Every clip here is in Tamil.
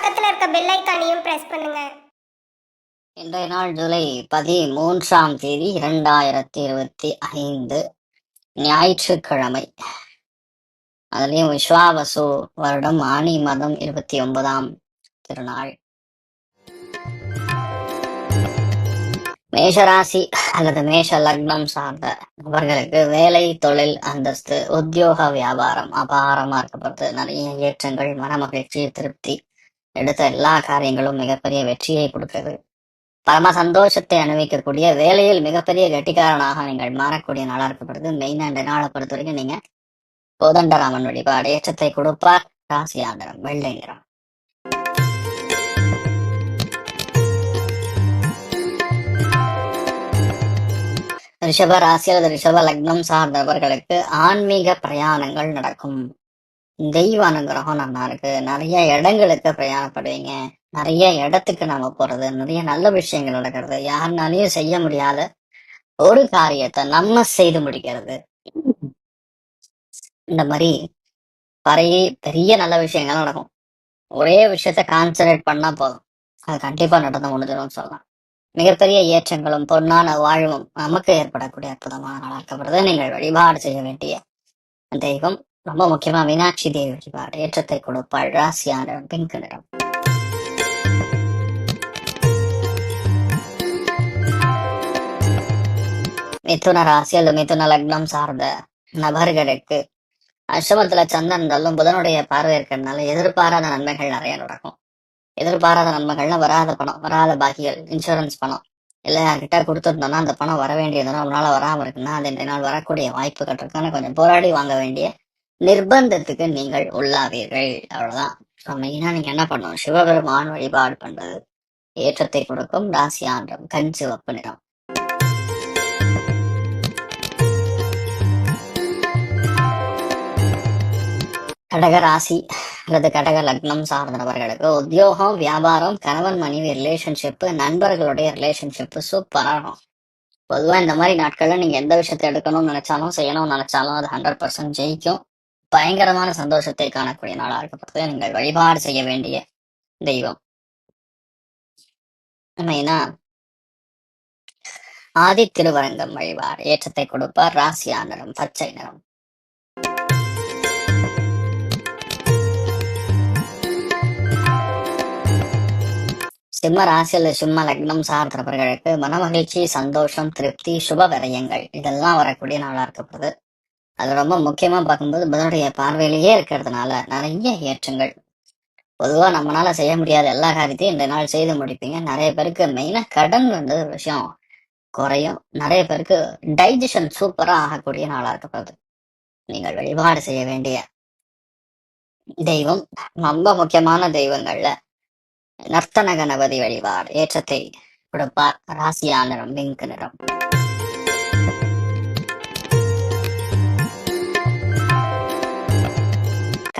சப்ஸ்கிரைப் பக்கத்துல இருக்க பெல் ஐக்கானையும் பிரஸ் பண்ணுங்க. இன்றைய நாள் ஜூலை பதிமூன்றாம் தேதி இரண்டாயிரத்தி இருபத்தி ஐந்து ஞாயிற்றுக்கிழமை. அதுலயும் விஸ்வாவசு வருடம் ஆனி மாதம் இருபத்தி ஒன்பதாம் திருநாள். மேஷராசி அல்லது மேஷ லக்னம் சார்ந்த நபர்களுக்கு வேலை தொழில் அந்தஸ்து உத்தியோக வியாபாரம் அபாரமா இருக்கப்படுது நிறைய ஏற்றங்கள் மனமகிழ்ச்சி திருப்தி. எடுத்த எல்லா காரியங்களும் மிகப்பெரிய வெற்றியை கொடுக்கிறது பரம சந்தோஷத்தை அனுபவிக்கக்கூடிய வேலையில் மிகப்பெரிய கெட்டிக்காரனாக நீங்கள் மாறக்கூடிய நாளா இருக்கப்படுது. மெயினா இந்த நாளை பொறுத்த வரைக்கும் நீங்க கோதண்டராமன் வழிபாடு ஏற்றத்தை கொடுப்பார். ராசி ஆண்டரம் வெள்ளை நிறம். ரிஷப ராசி அல்லது ரிஷப லக்னம் சார்ந்தவர்களுக்கு ஆன்மீக பிரயாணங்கள் நடக்கும். தெய்வ அனுகிரகம் நல்லா இருக்கு. நிறைய இடங்களுக்கு பிரயாணப்படுவீங்க. நிறைய இடத்துக்கு நாம போறது நிறைய நல்ல விஷயங்கள் நடக்கிறது. யாருனாலையும் செய்ய முடியாத ஒரு காரியத்தை நம்ம செய்து முடிக்கிறது. இந்த மாதிரி பறைய பெரிய நல்ல விஷயங்கள் நடக்கும். ஒரே விஷயத்த கான்சன்ட்ரேட் பண்ணா போதும். அது கண்டிப்பா நடந்து முடிஞ்சிடும் சொல்லலாம். மிகப்பெரிய ஏற்றங்களும் பொன்னான வாழ்வும் நமக்கு ஏற்படக்கூடிய அற்புதமான நடக்கப்படுறது நீங்கள் வழிபாடு செய்ய வேண்டிய தெய்வம் ரொம்ப முக்கியமா மீனாட்சி தேவி வழிபாடு ஏற்றத்தை கொடுப்பாள் ராசியான பிங்க் நிறம் மிதுன ராசி அல்லது மிதுன லக்னம் சார்ந்த நபர்களுக்கு அஷ்டமத்துல சந்தன் இருந்தாலும் புதனுடைய பார்வை இருக்கிறதுனால எதிர்பாராத நன்மைகள் நிறைய நடக்கும் எதிர்பாராத நன்மைகள்னா வராத பணம் வராத பாக்கிகள் இன்சூரன்ஸ் பணம் இல்ல யார்கிட்ட கொடுத்துருந்தோம்னா அந்த பணம் வர வேண்டியதுனா ஒரு நாள் வராம இருக்குன்னா அது இந்த நாள் வரக்கூடிய வாய்ப்புகள் இருக்கான கொஞ்சம் போராடி வாங்க வேண்டிய நிர்பந்தத்துக்கு நீங்கள் உள்ளாவீர்கள். அவ்வளவுதான். ஸோ மெயினா நீங்க என்ன பண்ணணும் சிவபெருமான் வழிபாடு பண்றது ஏற்றத்தை கொடுக்கும் ராசி ஆண்டம் கண் சிவப்பு நிறம். கடக ராசி அல்லது கடக லக்னம் சார்ந்த நபர்களுக்கு உத்தியோகம் வியாபாரம் கணவன் மனைவி ரிலேஷன்ஷிப் நண்பர்களுடைய ரிலேஷன்ஷிப் சூப்பரா இருக்கும். பொதுவா இந்த மாதிரி நாட்கள்ல நீங்க எந்த விஷயத்தை எடுக்கணும்னு நினைச்சாலும் செய்யணும்னு நினைச்சாலும் அது ஹண்ட்ரட் பர்சன்ட் ஜெயிக்கும். பயங்கரமான சந்தோஷத்தை காணக்கூடிய நாளா இருக்கப்படுது நீங்கள் வழிபாடு செய்ய வேண்டிய தெய்வம். மெயினா ஆதி திருவரங்கம் வழிபார் ஏற்றத்தை கொடுப்பார். ராசியா நிறம் பச்சை நிறம். சிம்ம ராசியில் சிம்ம லக்னம் சார்ந்தவர்களுக்கு மனமகிழ்ச்சி சந்தோஷம் திருப்தி சுப விரயங்கள் இதெல்லாம் வரக்கூடிய நாளா இருக்கப்படுது அது ரொம்ப முக்கியமா பார்க்கும்போது புதனுடைய பார்வையிலேயே இருக்கிறதுனால நிறைய ஏற்றங்கள். பொதுவா நம்மளால செய்ய முடியாத எல்லா காரியத்தையும் இந்த நாள் செய்து முடிப்பீங்க. நிறைய பேருக்கு மெயினா கடன் வந்து ஒரு விஷயம் குறையும். நிறைய பேருக்கு டைஜஷன் சூப்பரா ஆகக்கூடிய நாளா இருக்கப்படுது நீங்கள் வழிபாடு செய்ய வேண்டிய தெய்வம் ரொம்ப முக்கியமான தெய்வங்கள்ல நர்த்தன கணபதி வழிபாடு ஏற்றத்தை கொடுப்பார். ராசியா நிறம் பிங்க் நிறம்.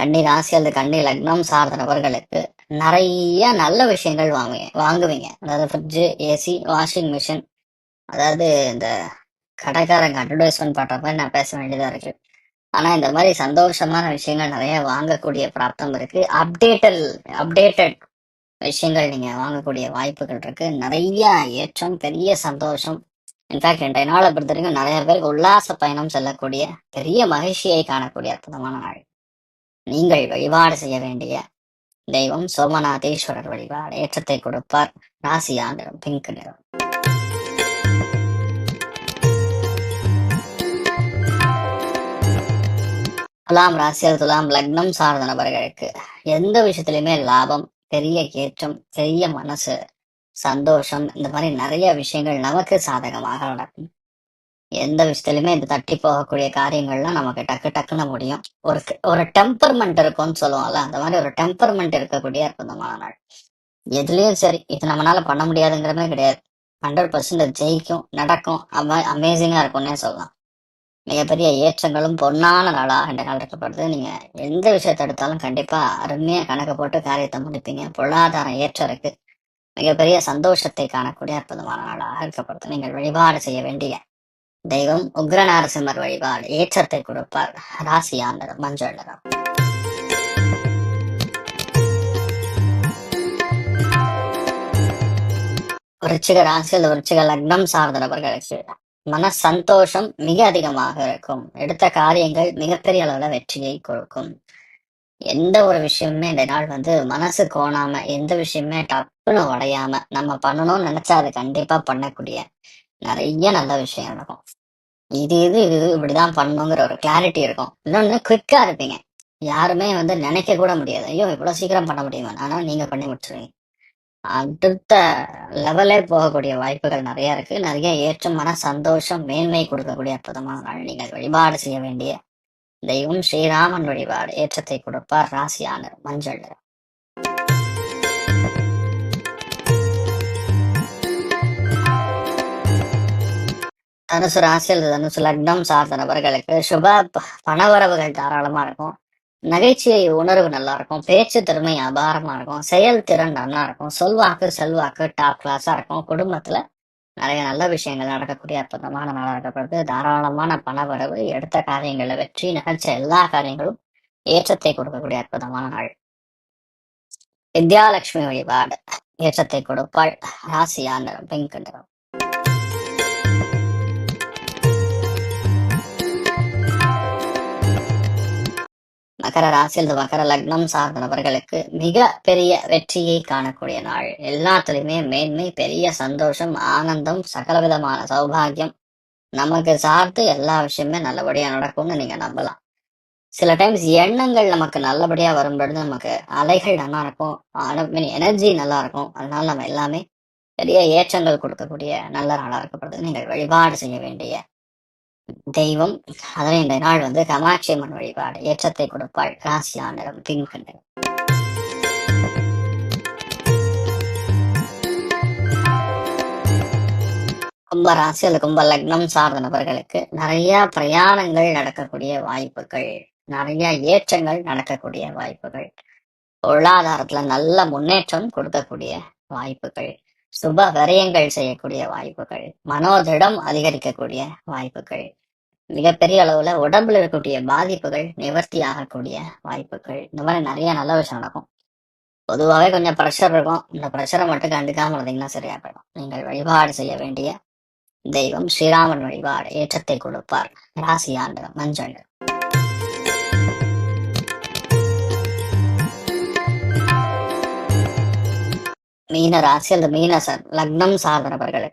கன்னி ராசி அல்லது கன்னி லக்னம் சார்ந்த நபர்களுக்கு நிறைய நல்ல விஷயங்கள் வாங்குவீங்க வாங்குவீங்க. அதாவது ஃப்ரிட்ஜு ஏசி வாஷிங் மிஷின் அதாவது இந்த கடைக்காரங்க அட்வர்டைஸ்மெண்ட் பண்ற மாதிரி நான் பேச வேண்டியதா இருக்கு. ஆனா இந்த மாதிரி சந்தோஷமான விஷயங்கள் நிறைய வாங்கக்கூடிய பிராப்தம் இருக்கு. அப்டேட்டல் அப்டேட்டட் விஷயங்கள் நீங்க வாங்கக்கூடிய வாய்ப்புகள் இருக்கு. நிறைய ஏற்றம் பெரிய சந்தோஷம். இன்ஃபேக்ட் இன்றைய நாளை பொறுத்த வரைக்கும் நிறைய பேருக்கு உல்லாச பயணம் செல்லக்கூடிய பெரிய மகிழ்ச்சியை காணக்கூடிய அற்புதமான நாள். நீங்கள் வழிபாடு செய்ய வேண்டிய தெய்வம் சோமநாதேஸ்வரர் வழிபாடு ஏற்றத்தை கொடுப்பார். ராசி ஆந்திரம் பிங்க் நிறம். துலாம் ராசியல் துலாம் லக்னம் சார்ந்த நபர்களுக்கு எந்த விஷயத்திலுமே லாபம் பெரிய ஏற்றம் பெரிய மனசு சந்தோஷம் இந்த மாதிரி நிறைய விஷயங்கள் நமக்கு சாதகமாக நடக்கும். எந்த விஷயத்துலயுமே இது தட்டி போகக்கூடிய காரியங்கள்லாம் நமக்கு டக்கு டக்குன்னு முடியும். ஒரு ஒரு டெம்பர்மெண்ட் இருக்கும்னு சொல்லுவோம்ல அந்த மாதிரி ஒரு டெம்பர்மெண்ட் இருக்கக்கூடிய அற்புதமான நாள். எதுலயும் சரி இது நம்மளால பண்ண முடியாதுங்கிறமே கிடையாது. ஹண்ட்ரட் பர்சன்ட் ஜெயிக்கும் நடக்கும் அம அமேசிங்கா இருக்கும்னே சொல்லலாம். மிகப்பெரிய ஏற்றங்களும் பொன்னான நாளாக இந்த நாள் இருக்கப்படுது நீங்க எந்த விஷயத்தை எடுத்தாலும் கண்டிப்பா அருமையா கணக்கு போட்டு காரியத்தை முடிப்பீங்க. பொருளாதாரம் ஏற்றம் இருக்கு. மிகப்பெரிய சந்தோஷத்தை காணக்கூடிய அற்புதமான நாளாக இருக்கப்படுது நீங்கள் வழிபாடு செய்ய வேண்டிய தெய்வம் உக்ர நரசிம்மர் வழிபாடு. ஏற்றத்தை கொடுப்பார். ராசியா நிறம் மஞ்சள் நிறம். விருச்சிக ராசியில் விருச்சிக லக்னம் சார்ந்த நபர்களுக்கு மன சந்தோஷம் மிக அதிகமாக இருக்கும். எடுத்த காரியங்கள் மிகப்பெரிய அளவில் வெற்றியை கொடுக்கும். எந்த ஒரு விஷயமுமே இந்த நாள் வந்து மனசு கோணாம எந்த விஷயமே டப்புன்னு உடையாம நம்ம பண்ணணும்னு நினைச்சா அது கண்டிப்பா பண்ணக்கூடிய நிறைய நல்ல விஷயம் நடக்கும் இது இது இது இப்படிதான் பண்ணணுங்கிற ஒரு கிளாரிட்டி இருக்கும். இன்னொன்னு குவிக்கா இருப்பீங்க. யாருமே வந்து நினைக்க கூட முடியாது. ஐயோ இவ்வளவு சீக்கிரம் பண்ண முடியுமா? ஆனா நீங்க பண்ணி முடிச்சிருவீங்க. அடுத்த லெவலே போகக்கூடிய வாய்ப்புகள் நிறைய இருக்கு. நிறைய ஏற்றம் மன சந்தோஷம் மேன்மை கொடுக்கக்கூடிய அற்புதமான நாள். நீங்கள் வழிபாடு செய்ய வேண்டிய தெய்வம் ஸ்ரீராமன் வழிபாடு. ஏற்றத்தை கொடுப்பார் ராசியான மஞ்சள் தனுசு ராசியில் தனுசு லக்னம் சார்ந்த நபர்களுக்கு சுப பணவரவுகள் தாராளமா இருக்கும். நகைச்சுவை உணர்வு நல்லா இருக்கும். பேச்சு திறமை அபாரமா இருக்கும். செயல் திறன் நல்லா இருக்கும். சொல்வாக்கு செல்வாக்கு டாப் கிளாஸா இருக்கும். குடும்பத்துல நிறைய நல்ல விஷயங்கள் நடக்கக்கூடிய அற்புதமான நாளாக இருக்கப்படுது. தாராளமான பணவரவு எடுத்த காரியங்களை வெற்றி நிகழ்ச்ச எல்லா காரியங்களும் ஏற்றத்தை கொடுக்கக்கூடிய அற்புதமான நாள். வித்யாலட்சுமி வழிபாடு. ஏற்றத்தை கொடுப்பாள். ராசியா நிறம் பிங்க் நிறம். மகர ராசியில் மகர லக்னம் சார்ந்த நபர்களுக்கு மிக பெரிய வெற்றியை காணக்கூடிய நாள். எல்லாத்துலயுமே மேன்மை பெரிய சந்தோஷம் ஆனந்தம் சகலவிதமான சௌபாகியம் நமக்கு சார்ந்து எல்லா விஷயமே நல்லபடியா நடக்கும்னு நீங்க நம்பலாம். சில டைம்ஸ் எண்ணங்கள் நமக்கு நல்லபடியா வரும்பொழுது நமக்கு அலைகள் நல்லா இருக்கும். எனர்ஜி நல்லா இருக்கும். அதனால நம்ம எல்லாமே பெரிய ஏற்றங்கள் கொடுக்கக்கூடிய நல்ல நாளாக இருக்கப்படுது. நீங்கள் வழிபாடு செய்ய வேண்டிய தெய்வம் அதனை இந்த நாள் வந்து கமாட்சி அம்மன் வழிபாடு ஏற்றத்தை கொடுப்பாள். ராசியா நிறம் பிங்க் நிறம் கும்ப ராசி அல்லது கும்ப லக்னம் சார்ந்த நபர்களுக்கு நிறைய பிரயாணங்கள் நடக்கக்கூடிய வாய்ப்புகள் நிறைய ஏற்றங்கள் நடக்கக்கூடிய வாய்ப்புகள் பொருளாதாரத்துல நல்ல முன்னேற்றம் கொடுக்கக்கூடிய வாய்ப்புகள் சுப விரயங்கள் செய்யக்கூடிய வாய்ப்புகள் மனோதிடம் அதிகரிக்கக்கூடிய வாய்ப்புகள் மிகப்பெரிய அளவுல உடம்புல இருக்கக்கூடிய பாதிப்புகள் நிவர்த்தி ஆகக்கூடிய வாய்ப்புகள். இந்த மாதிரி நிறைய நல்ல விஷயம் நடக்கும். பொதுவாகவே கொஞ்சம் ப்ரெஷர் இருக்கும். இந்த ப்ரெஷரை மட்டும் கண்டுக்காம இருந்தீங்கன்னா சரியா போயிடும். நீங்கள் வழிபாடு செய்ய வேண்டிய தெய்வம் ஸ்ரீராமன் வழிபாடு ஏற்றத்தை கொடுப்பார். ராசியாண்டு மஞ்சள் மீன ராசி அல்லது மீன லக்னம் சார்ந்த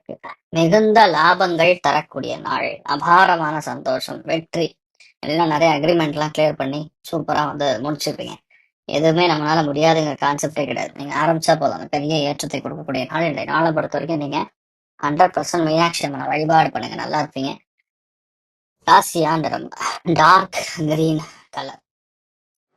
மிகுந்த லாபங்கள் தரக்கூடிய நாள். அபாரமான சந்தோஷம் வெற்றி. எல்லாம் நிறைய அக்ரிமெண்ட் எல்லாம் கிளியர் பண்ணி சூப்பரா வந்து முடிச்சிருப்பீங்க எதுவுமே நம்மளால முடியாதுங்கிற கான்செப்டே கிடையாது. நீங்க ஆரம்பிச்சா போதும். அந்த பெரிய ஏற்றத்தை கொடுக்கக்கூடிய நாள் இந்த நாளை பொறுத்த வரைக்கும் நீங்க ஹண்ட்ரட் பர்சன்ட் மீனாட்சி அம்மனை வழிபாடு பண்ணுங்க. நல்லா இருப்பீங்க. ராசியா நிறம் டார்க் கிரீன் கலர்